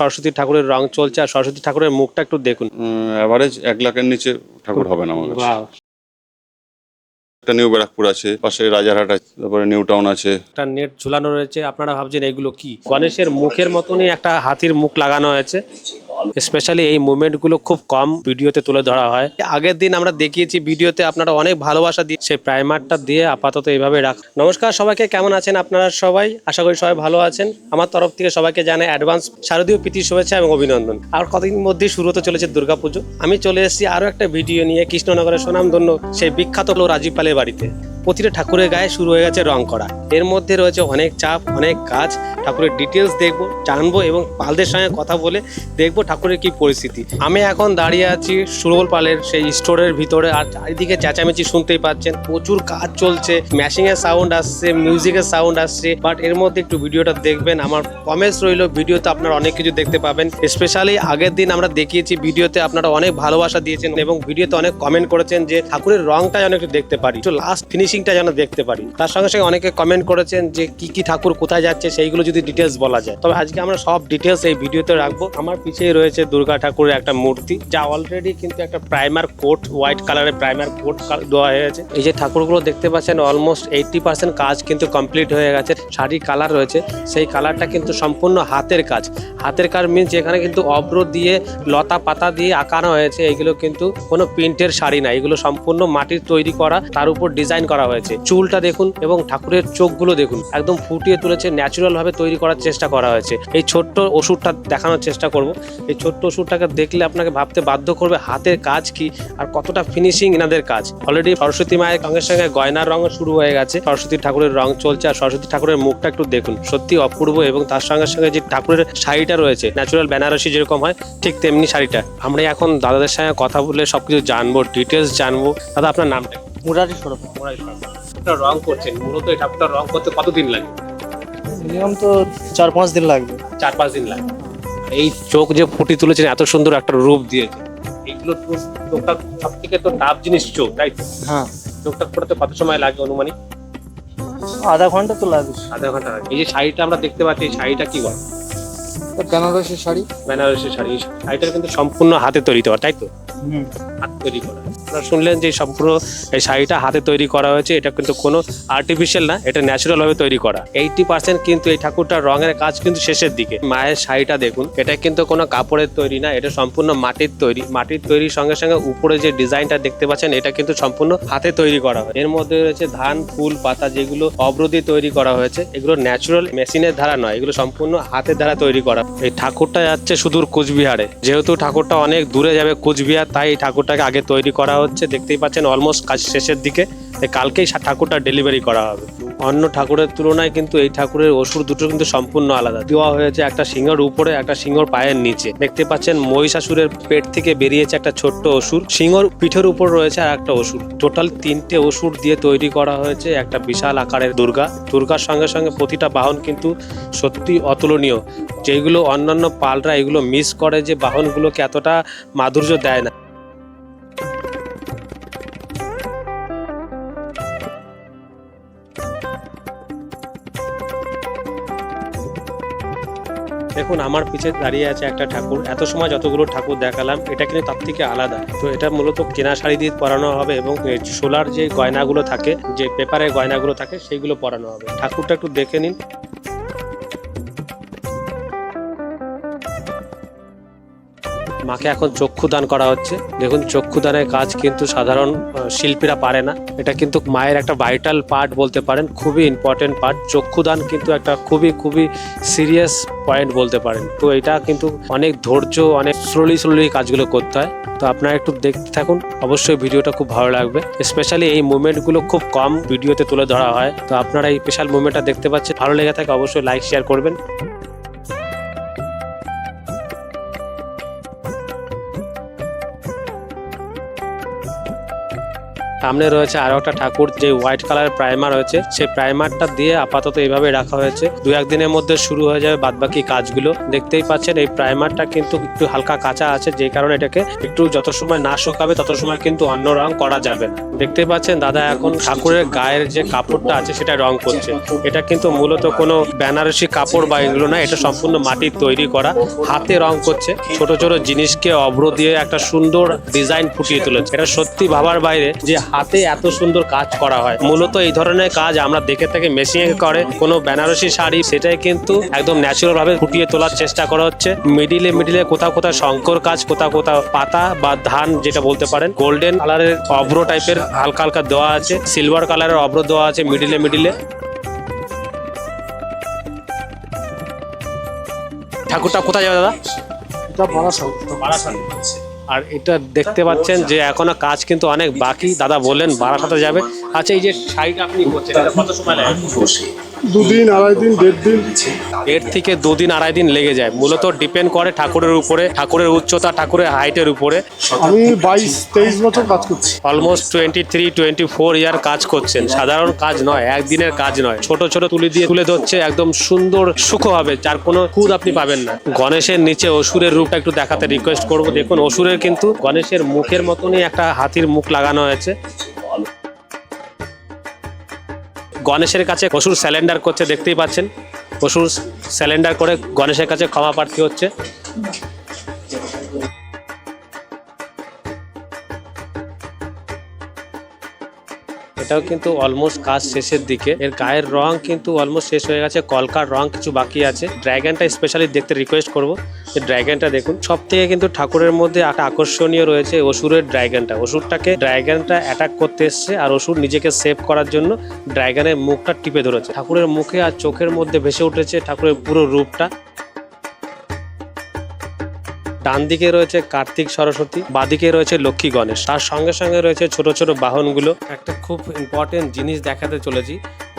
সরস্বতী ঠাকুরের রং চলছে আর সরস্বতী ঠাকুরের মুখটা একটু দেখুন। অ্যাভারেজ এক লাখের নিচে ঠাকুর হবে না আমার কাছে। একটা নিউ ব্যারাকপুর আছে, পাশে রাজারহাট আছে, তারপরে নিউ টাউন আছে। একটা নেট ঝুলানো রয়েছে, আপনারা ভাবছেন এগুলো কি? গণেশের মুখের মতনই একটা হাতির মুখ লাগানো হয়েছে। স্পেশালি এই মুভমেন্টগুলো খুব কম ভিডিওতে তুলে ধরা হয়। আগের দিন আমরা দেখিয়েছি ভিডিওতে আপনারা অনেক ভালোবাসা দিয়ে সেই প্রাইমারটা দিয়ে আপাতত এইভাবে রাখ নমস্কার, সবাইকে কেমন আছেন আপনারা সবাই? আশা করি সবাই ভালো আছেন। আমার তরফ থেকে সবাইকে জানাই অ্যাডভান্স শারদীয় প্রীতি শুভেচ্ছা এবং অভিনন্দন। আর কতদিন মধ্যে শুরু হতে চলেছে দুর্গাপুজো। আমি চলে এসেছি আরও একটা ভিডিও নিয়ে, কৃষ্ণনগরের সুনামধন্য সেই বিখ্যাত রাজীব পালের বাড়িতে। প্রতিটা ঠাকুরের গায়ে শুরু হয়ে গেছে রং করা। এর মধ্যে রয়েছে অনেক চাপ, অনেক কাজ। ঠাকুরের ডিটেলস দেখব, জানব এবং পালদের সঙ্গে কথা বলে দেখব ঠাকুরের কি পরিস্থিতি। আমি এখন দাঁড়িয়ে আছি সুরবল পালের সেই স্টোরের ভিতরে আর চারিদিকে চেঁচামেচি শুনতেই পাচ্ছেন। প্রচুর কাজ চলছে ম্যাশিং এর সাউন্ড আসছে মিউজিকের সাউন্ড আসছে বাট এর মধ্যে একটু ভিডিওটা দেখবেন। আমার কমেন্টস রইল ভিডিওতে আপনারা অনেক কিছু দেখতে পাবেন। স্পেশালি আগের দিন আমরা দেখিয়েছি ভিডিওতে আপনারা অনেক ভালোবাসা দিয়েছেন এবং ভিডিওতে অনেক কমেন্ট করেছেন যে ঠাকুরের রংটাই একটু দেখতে পারি। তো লাস্ট ফিনিশিংটা যেন দেখতে পারি। তার সঙ্গে সঙ্গে অনেকে কমেন্ট করেছেন যে, কি কি ঠাকুর কোথায় যাচ্ছে? সেইগুলো যদি ডিটেলস বলা যায়। তবে আজকে আমরা সব ডিটেলস এই ভিডিওতে রাখব। আমার পিছিয়ে রয়েছে দুর্গা ঠাকুরের একটা মূর্তি, যা অলরেডি কিন্তু একটা প্রাইমার কোট হোয়াইট কালারের প্রাইমার কোট দেওয়া হয়েছে। এই যে ঠাকুরগুলো দেখতে পাচ্ছেন অলমোস্ট এইটটি পার্সেন্ট কাজ কিন্তু কমপ্লিট হয়ে গেছে। শাড়ি কালার রয়েছে, সেই কালারটা কিন্তু সম্পূর্ণ হাতের কাজ। হাতের কাজ মিনস এখানে কিন্তু অব্র দিয়ে, লতা পাতা দিয়ে আঁকানো হয়েছে। এগুলো কিন্তু কোনো প্রিন্টের শাড়ি না। এগুলো সম্পূর্ণ মাটির তৈরি করা, তার উপর ডিজাইন করা হয়েছে। চুলটা দেখুন এবং ঠাকুরের চোখগুলো দেখুন। একদম ফুটিয়ে তুলেছে ন্যাচুরাল ভাবে তৈরি করার চেষ্টা করা হয়েছে। এই ছোট্ট ওষুধটা দেখানোর চেষ্টা করব। এই ছোট্ট ওষুধটাকে দেখলে আপনাকে ভাবতে বাধ্য করবে, হাতের কাজ কি আর কতটা ফিনিশিং এনাদের কাজ। অলরেডি সরস্বতী মায়ের সঙ্গে সঙ্গে গয়নার রঙও শুরু হয়ে গেছে। সরস্বতী ঠাকুরের রং চলছে আর সরস্বতী ঠাকুরের মুখটা একটু দেখুন। সত্যি অপূর্ব এবং তার সঙ্গে সঙ্গে যে ঠাকুরের শাড়িটা রয়েছে ন্যাচুরাল বেনারসি যেরকম হয়, ঠিক তেমনি শাড়িটা। আমরা এখন দাদাদের সঙ্গে কথা বলে সবকিছু জানব ডিটেলস জানব। দাদা, আপনার নামটা? মুরারি সরব মোড়াই সরকার। এটা রং করছেন মূলত এই ঠাকুরটা রং করতে কতদিন লাগে? মিনিমাম তো চার পাঁচ দিন লাগবে। চার পাঁচ দিন লাগে এই চোখ যে ফুটি তুলেছেন এত সুন্দর একটা রূপ দিয়েছে। এইগুলো তো চোখটা সব থেকে তো টাফ জিনিস চোখ তাই তো? হ্যাঁ। চোখটা করতে কত সময় লাগে অনুমানিক? আধা ঘণ্টা তো লাগবে। আধা ঘণ্টা লাগে। এই যে শাড়িটা আমরা দেখতে পাচ্ছি এই শাড়িটা কি বল? বেনারসি শাড়ি। বেনারসি শাড়ি। শাড়িটা কিন্তু সম্পূর্ণ হাতে তৈরি করা তাই তো? হাতে তৈরি করা। আপনারা শুনলেন যে সম্পূর্ণ এই শাড়িটা হাতে তৈরি করা হয়েছে এটা কিন্তু কোনো আর্টিফিশিয়াল না এটা ন্যাচারাল ভাবে তৈরি করা। এইটি পার্সেন্ট কিন্তু এই ঠাকুরটার রঙের কাজ কিন্তু শেষের দিকে। মায়ের শাড়িটা দেখুন এটা কিন্তু কোনো কাপড়ের তৈরি না এটা সম্পূর্ণ মাটির তৈরি। মাটির তৈরির সঙ্গে সঙ্গে উপরে যে ডিজাইনটা দেখতে পাচ্ছেন এটা কিন্তু সম্পূর্ণ হাতে তৈরি করা হয় এর মধ্যে রয়েছে ধান ফুল পাতা যেগুলো অব্রদি তৈরি করা হয়েছে এগুলো ন্যাচুরাল মেশিনের দ্বারা নয় এগুলো সম্পূর্ণ হাতের দ্বারা তৈরি করা এই ঠাকুরটা যাচ্ছে সুদূর কোচবিহারে। যেহেতু ঠাকুরটা অনেক দূরে যাবে কোচবিহার, তাই এই ঠাকুরটাকে আগে তৈরি করা হচ্ছে। দেখতেই পাচ্ছেন অলমোস্ট কাজ শেষের দিকে। কালকেই ঠাকুরটা ডেলিভারি করা হবে। অন্য ঠাকুরের তুলনায় কিন্তু এই ঠাকুরের অসুর দুটো কিন্তু সম্পূর্ণ আলাদা। দেওয়া হয়েছে একটা সিংহর উপরে, একটা সিংহর পায়ের নিচে। দেখতে পাচ্ছেন মহিষাসুরের পেট থেকে বেরিয়েছে একটা ছোট্ট অসুর। সিংহর পিঠের উপর রয়েছে আর একটা অসুর। টোটাল তিনটে অসুর দিয়ে তৈরি করা হয়েছে একটা বিশাল আকারের দুর্গা। দুর্গার সঙ্গে সঙ্গে প্রতিটা বাহন কিন্তু সত্যি অতুলনীয়। যেগুলো অন্যান্য পালরা এগুলো মিস করে যে বাহনগুলোকে এতটা মাধুর্য দেয় না। দেখুন, আমার পিছে দাঁড়িয়ে আছে একটা ঠাকুর। এত সময় যতগুলো ঠাকুর দেখালাম, এটা কিন্তু তার থেকে আলাদা। তো এটা মূলত কেনা শাড়ি দিয়ে পরানো হবে এবং সোলার যে গয়নাগুলো থাকে, যে পেপারের গয়নাগুলো থাকে, সেইগুলো পরানো হবে। ঠাকুরটা একটু দেখে নিন। মাকে এখন চক্ষু দান করা হচ্ছে। দেখুন চক্ষু দানের কাজ কিন্তু সাধারণ শিল্পীরা পারে না। এটা কিন্তু মায়ের একটা ভাইটাল পার্ট বলতে পারেন, খুবই ইম্পর্টেন্ট পার্ট চক্ষু দান কিন্তু একটা খুবই খুবই সিরিয়াস পয়েন্ট বলতে পারেন। তো এটা কিন্তু অনেক ধৈর্য, অনেক স্লোলি স্লোলি কাজগুলো করতে হয়। তো আপনারা একটু দেখতে থাকুন, অবশ্যই ভিডিওটা খুব ভালো লাগবে। স্পেশালি এই মুভমেন্টগুলো খুব কম ভিডিওতে তুলে ধরা হয়। তো আপনারা এই স্পেশাল মুভমেন্টটা দেখতে পাচ্ছেন। ভালো লেগে থাকে, অবশ্যই লাইক শেয়ার করবেন। সামনে রয়েছে আরও একটা ঠাকুর, যে হোয়াইট কালারের প্রাইমার রয়েছে। সেই প্রাইমারটা দিয়ে আপাতত এইভাবে রাখা হয়েছে। দু একদিনের মধ্যে শুরু হয়ে যাবে বাদবাকি কাজগুলো। দেখতেই পাচ্ছেন, এই প্রাইমারটা কিন্তু একটু হালকা কাঁচা আছে, যে কারণে এটাকে একটু যত সময় না শুকাবে, তত সময় কিন্তু অন্য রং করা যাবে না। দেখতেই পাচ্ছেন, দাদা এখন ঠাকুরের গায়ের যে কাপড়টা আছে, সেটা রং করছে। এটা কিন্তু মূলত কোনো বেনারসি কাপড় বা এগুলো না এটা সম্পূর্ণ মাটির তৈরি করা। হাতে রং করছে। ছোট ছোট জিনিসকে অভ্র দিয়ে একটা সুন্দর ডিজাইন ফুটিয়ে তুলেছে। এটা সত্যি ভাবার বাইরে যে হাতে এত সুন্দর কাজ করা হয়। মূলত এই ধরনের কাজ আমরা দেখে থেকে মেশিনে করে। কোনো বেনারসি শাড়ি সেটাই কিন্তু একদম ন্যাচারাল ভাবে ফুটিয়ে তোলার চেষ্টা করা হচ্ছে। মিডিলে মিডিলে কোথাও কোথাও শঙ্কর কাজ কোথাও কোথাও পাতা বা ধান যেটা বলতে পারেন। গোল্ডেন কালারের অভ্র টাইপের হালকা হালকা দেওয়া আছে। সিলভার কালারের অভ্র দেওয়া আছে মিডিলে মিডিলে ঠাকুরটা কোথায় যাবে দাদা? এটা বারাসাত। আর এটা দেখতে পাচ্ছেন যে এখনও কাজ কিন্তু অনেক বাকি। দাদা বললেন বারাসাতে যাবে। আচ্ছা এই যে শাড়িটা আপনি করছেন এটা কত সময় লাগে? দুদিন আড়াই দিন দেড় দিন। দেড় থেকে দুদিন আড়াই দিন লেগে যায়। মূলত ডিপেন্ড করে ঠাকুরের উপরে ঠাকুরের উচ্চতা ঠাকুরের হাইটের উপরে। আমি বাইশ তেইশ বছর কাজ করছি। Almost twenty three twenty four year কাজ করছেন। সাধারণ কাজ নয় একদিনের কাজ নয়। ছোট ছোট তুলি দিয়ে তুলে ধরছে একদম সুন্দর সুখ হবে যার কোনো খুদ আপনি পাবেন না। গণেশের নিচে অসুরের রূপটা একটু দেখাতে রিকোয়েস্ট করব। দেখুন অসুরের কিন্তু গণেশের মুখের মতনই একটা হাতির মুখ লাগানো হয়েছে। গণেশের কাছে অসুর স্যালেন্ডার করছে, দেখতেই পাচ্ছেন। অসুর স্যালেন্ডার করে গণেশের কাছে ক্ষমা প্রার্থী হচ্ছে। এটাও কিন্তু অলমোস্ট কাজ শেষের দিকে। এর গায়ের রং কিন্তু অলমোস্ট শেষ হয়ে গেছে, কলকার রং কিছু বাকি আছে। ড্র্যাগনটা স্পেশালি দেখতে রিকোয়েস্ট করব। যে ড্র্যাগনটা দেখুন সব থেকে কিন্তু ঠাকুরের মধ্যে একটা আকর্ষণীয় রয়েছে অসুরের ড্র্যাগনটা অসুরটাকে ড্র্যাগনটা অ্যাটাক করতে এসছে আর অসুর নিজেকে সেভ করার জন্য ড্র্যাগনের মুখটা টিপে ধরেছে। ঠাকুরের মুখে আর চোখের মধ্যে ভেসে উঠেছে ঠাকুরের পুরো রূপটা। ডান দিকে রয়েছে কার্তিক সরস্বতী, বাদিকে রয়েছে লক্ষ্মী গণেশ। তার সঙ্গে সঙ্গে রয়েছে ছোট ছোট বাহনগুলো। একটা খুব ইম্পর্টেন্ট জিনিস দেখাতে চলেছি।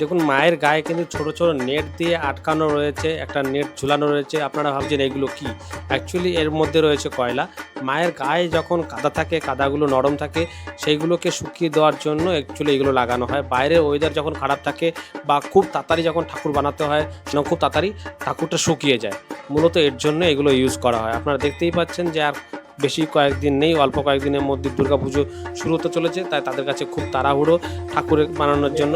দেখুন, মায়ের গায়ে কিন্তু ছোট ছোট নেট দিয়ে আটকানো রয়েছে, একটা নেট ঝুলানো রয়েছে। আপনারা ভাবছেন এগুলো কি? অ্যাকচুয়ালি এর মধ্যে রয়েছে কয়লা। মায়ের গায়ে যখন কাদা থাকে, কাদাগুলো নরম থাকে, সেইগুলোকে শুকিয়ে দেওয়ার জন্য অ্যাকচুয়ালি এগুলো লাগানো হয়। বাইরের ওয়েদার যখন খারাপ থাকে বা খুব তাড়াতাড়ি যখন ঠাকুর বানাতে হয় তখন খুব তাড়াতাড়ি ঠাকুরটা শুকিয়ে যায়। মূলত এর জন্য এগুলো ইউজ করা হয়। আপনারা দেখতেই পাচ্ছেন যে আর বেশি কয়েকদিন নেই, অল্প কয়েকদিনের মধ্যে দুর্গাপুজো শুরু হতে চলেছে, তাই তাদের কাছে খুব তাড়াহুড়ো ঠাকুরের বানানোর জন্য।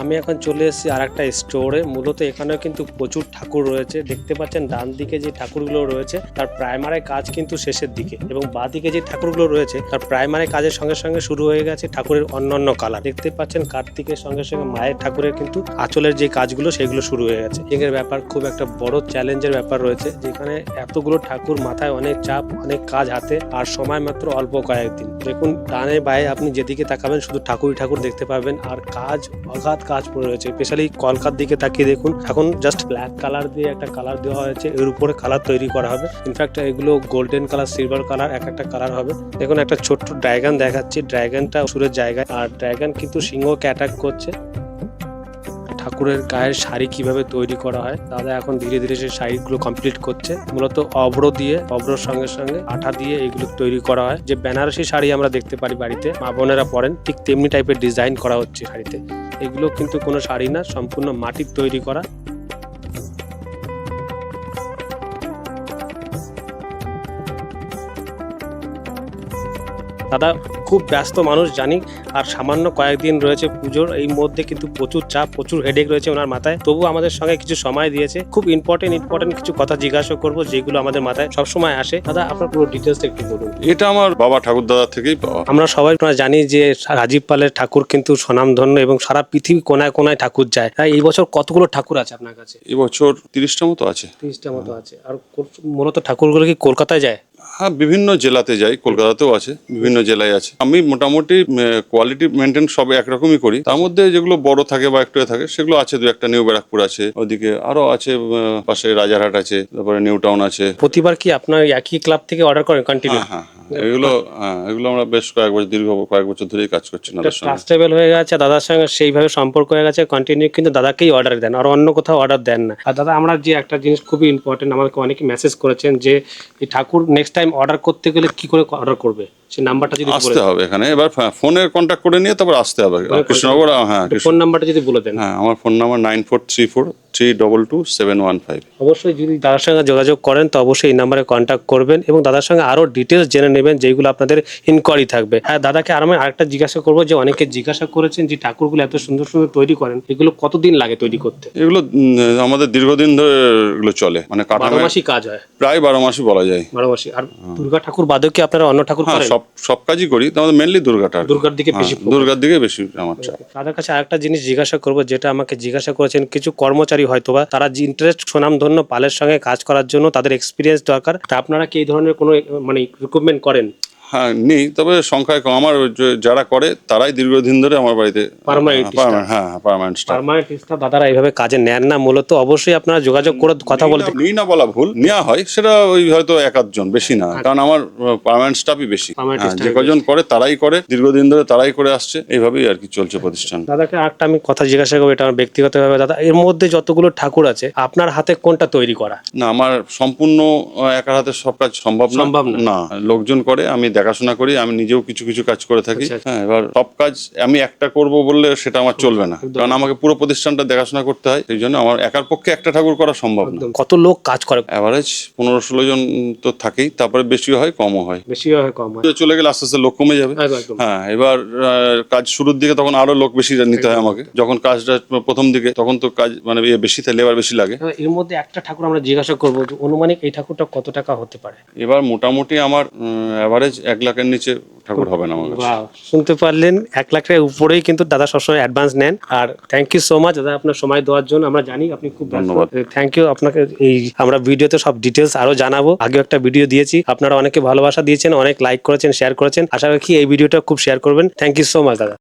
আমি এখন চলে এসেছি আর একটা স্টোরে মূলত এখানেও কিন্তু প্রচুর ঠাকুর রয়েছে। দেখতে পাচ্ছেন ডান দিকে যে ঠাকুরগুলো রয়েছে, তার প্রাইমারি কাজ কিন্তু শেষের দিকে এবং বাঁ দিকে যে ঠাকুরগুলো রয়েছে, তার প্রাইমারি কাজের সঙ্গে সঙ্গে শুরু হয়ে গেছে ঠাকুরের অন্যান্য কালার দেখতে পাচ্ছেন কার্তিকের সঙ্গে সঙ্গে মায়ের ঠাকুরের কিন্তু আঁচলের যে কাজগুলো, সেগুলো শুরু হয়ে গেছে। এর ব্যাপার খুব একটা বড় চ্যালেঞ্জের ব্যাপার রয়েছে, যেখানে এতগুলো ঠাকুর মাথায় অনেক চাপ, অনেক কাজ হাতে আর সময় মাত্র অল্প কয়েকদিন। দেখুন, ডানে বায়ে আপনি যেদিকে তাকাবেন, শুধু ঠাকুরই ঠাকুর দেখতে পাবেন। আর কাজ অগাধ কাজ পড়ে রয়েছে। স্পেশালি কলকার দিকে তাকিয়ে দেখুন, এখন জাস্ট ব্ল্যাক কালার দিয়ে একটা কালার দেওয়া হয়েছে। এর উপরে কালার তৈরি করা হবে। ইনফ্যাক্ট এগুলো গোল্ডেন কালার সিলভার কালার এক একটা কালার হবে। দেখুন, একটা ছোট্ট ড্রাগন দেখাচ্ছি। ড্রাগনটা সুরের জায়গায়। আর ড্রাগন কিন্তু সিংহকে অ্যাটাক করছে। ঠাকুরের গায়ের শাড়ি কীভাবে তৈরি করা হয়, দাদা এখন ধীরে ধীরে সেই শাড়িগুলো কমপ্লিট করছে। মূলত অব্র দিয়ে অব্রর সঙ্গে সঙ্গে আঠা দিয়ে এগুলো তৈরি করা হয়। যে বেনারসি শাড়ি আমরা দেখতে পারি বাড়িতে, মা বোনেরা পরেন, ঠিক তেমনি টাইপের ডিজাইন করা হচ্ছে শাড়িতে। এগুলো কিন্তু কোনো শাড়ি না, সম্পূর্ণ মাটির তৈরি করা। দাদা খুব ব্যস্ত মানুষ জানি। আর সামান্য কয়েকদিন রয়েছে পুজোর এই মধ্যে কিন্তু প্রচুর চাপ প্রচুর হেডেক রয়েছে ওনার মাথায়। তবু আমাদের সঙ্গে কিছু সময় দিয়েছে। খুব ইম্পর্টেন্ট ইম্পর্টেন্ট কিছু কথা জিজ্ঞাসা করব যেগুলো আমাদের মাথায় সবসময় আসে। দাদা আপনার পুরো ডিটেলসটা একটু বলুন। এটা আমার বাবা ঠাকুর দাদা থেকেই পাওয়া। আমরা সবাই জানি যে রাজীব পালের ঠাকুর কিন্তু স্বনামধন্য এবং সারা পৃথিবী কোনায় কোনায় ঠাকুর যায়। তাই এই বছর কতগুলো ঠাকুর আছে আপনার কাছে? এবছর তিরিশটা মতো আছে। তিরিশটা মতো আছে। আর মূলত ঠাকুরগুলো কি কলকাতায় যায়? হ্যাঁ বিভিন্ন জেলাতে যাই কলকাতাতেও আছে বিভিন্ন জেলায় আছে। আমি মোটামুটি কোয়ালিটি মেনটেন সব একরকমই করি। তার মধ্যে যেগুলো বড় থাকে বা একটু থাকে সেগুলো আছে দু একটা নিউ ব্যারাকপুর আছে ওদিকে আরও আছে পাশে রাজারহাট আছে তারপরে নিউ টাউন আছে। প্রতিবার কি আপনার একই ক্লাব থেকে অর্ডার করেন কন্টিনিউ হ্যাঁ হ্যাঁ এগুলো হ্যাঁ এগুলো আমরা বেশ কয়েক বছর দীর্ঘ কয়েক বছর ধরেই কাজ করছি না ট্রাস্টেবল হয়ে গেছে দাদার সঙ্গে সেইভাবে সম্পর্ক হয়ে গেছে কন্টিনিউ কিন্তু দাদাকেই অর্ডার দেন আর অন্য কোথাও অর্ডার দেন না। আর দাদা আমরা যে একটা জিনিস খুবই ইম্পর্টেন্ট আমাকে অনেকে মেসেজ করেছেন যে ঠাকুর নেক্সট টাইম অর্ডার করতে গেলে কি করে অর্ডার করবে? সেই নাম্বারটা যদি আসতে হবে এখানে। এবার ফোনে কন্ট্যাক্ট করে নিয়ে তারপর আসতে হবে। কৃষ্ণনগর হ্যাঁ ফোন নাম্বারটা যদি বলে দেন। হ্যাঁ আমার phone number nine four three four three double two seven one five অবশ্যই যদি দাদার সঙ্গে যোগাযোগ করেন তো অবশ্যই এই নাম্বারে কন্ট্যাক্ট করবেন এবং দাদার সঙ্গে আরও ডিটেলস জেনে নেবেন যেগুলো আপনাদের ইনকোয়ারি থাকবে। হ্যাঁ দাদাকে আর আমি আরেকটা জিজ্ঞাসা করব যে অনেকে জিজ্ঞাসা করেছেন যে ঠাকুরগুলো এত সুন্দর সুন্দর তৈরি করেন এগুলো কতদিন লাগে তৈরি করতে? এগুলো আমাদের দীর্ঘদিন ধরে এগুলো চলে। মানে বারো কাঠামো মাসই কাজ হয়। প্রায় বারো মাসই বলা যায়। বারো মাসি আর দুর্গা ঠাকুর বাদেও কি আপনারা অন্য ঠাকুর হ্যাঁ করেন? সব সব কাজই করি আমাদের মেনলি দুর্গাটা কি। দুর্গার দিকে বেশি হ্যাঁ, দুর্গার দিকে বেশি আমার চাপ। তাদের কাছে আরেকটা জিনিস জিজ্ঞাসা করব যেটা আমাকে জিজ্ঞাসা করেছেন কিছু কর্মচারী হয়তো বা তারা যে ইন্টারেস্ট সুনামধন্য পালের সঙ্গে কাজ করার জন্য তাদের এক্সপিরিয়েন্স দরকার। তা আপনারা কি এই ধরনের কোনো মানে রিক্রুটমেন্ট করেন? হ্যাঁ নেই। তবে সংখ্যায় কম আমার যারা করে তারাই দীর্ঘদিন ধরে আমার বাড়িতে হ্যাঁ, হ্যাঁ পারমানেন্ট স্টাফ পার্মানেন্ট স্টাফ দাদারা এইভাবে কাজে নেন না মূলত অবশ্যই আপনারা যোগাযোগ করে কথা বলতে নিই না বলা ভুল নেওয়া হয় সেটা ওই হয়তো এক আধজন বেশি না। কারণ আমার পার্মানেন্ট স্টাফই বেশি। হ্যাঁ, যে কজন করে তারাই করে দীর্ঘদিন ধরে তারাই করে আসছে এইভাবেই আর কি চলছে প্রতিষ্ঠান। দাদাকে একটা আমি কথা জিজ্ঞাসা করব এটা আমার ব্যক্তিগতভাবে। দাদা এর মধ্যে যতগুলো ঠাকুর আছে আপনার হাতে কোনটা তৈরি করা? না আমার সম্পূর্ণ একার হাতে সব কাজ সম্ভব সম্ভব। না লোকজন করে আমি দেখাশোনা করি আমি নিজেও কিছু কিছু কাজ করে থাকি। আচ্ছা, আচ্ছা। হ্যাঁ এবার সব কাজ আমি একটা করব বললে সেটা আমার চলবে না। কারণ আমাকে পুরো প্রতিষ্ঠানটা দেখাশোনা করতে হয় সেই জন্য আমার একার পক্ষে একটা ঠাকুর করা সম্ভব না। কত লোক কাজ করে? অ্যাভারেজ পনেরো ষোলো জন তো থাকেই তারপরে বেশিও হয় কমও হয়। বেশি হয় কম হয়। চলে গেলে আস্তে আস্তে লোক কমে যাবে। হ্যাঁ এবার আহ, কাজ শুরুর দিকে তখন আরও লোক বেশি নিতে হয় আমাকে। যখন কাজটা প্রথম দিকে তখন তো কাজ মানে ইয়ে বেশি থাকে লেবার বেশি লাগে। এবার এর মধ্যে একটা ঠাকুর আমরা জিজ্ঞাসা করব যে অনুমানিক এই ঠাকুরটা কত টাকা হতে পারে? এবার মোটামুটি আমার অ্যাভারেজ এক লাখের নিচে ঠাকুর হবে না আমার কাছে। শুনতে পারলেন এক লাখের উপরেই কিন্তু দাদা সবসময় অ্যাডভান্স নেন। আর থ্যাংক ইউ সো মাচ দাদা আপনার সময় দেওয়ার জন্য। আমরা জানি আপনি খুব ধন্যবাদ। থ্যাংক ইউ আপনাকে এই আমরা ভিডিওতে সব ডিটেলস আরও জানাব। আগেও একটা ভিডিও দিয়েছি। আপনারা অনেকে ভালোবাসা দিয়েছেন অনেক লাইক করেছেন শেয়ার করেছেন। আশা রাখি এই ভিডিওটা খুব শেয়ার করবেন। থ্যাংক ইউ সো মাচ দাদা।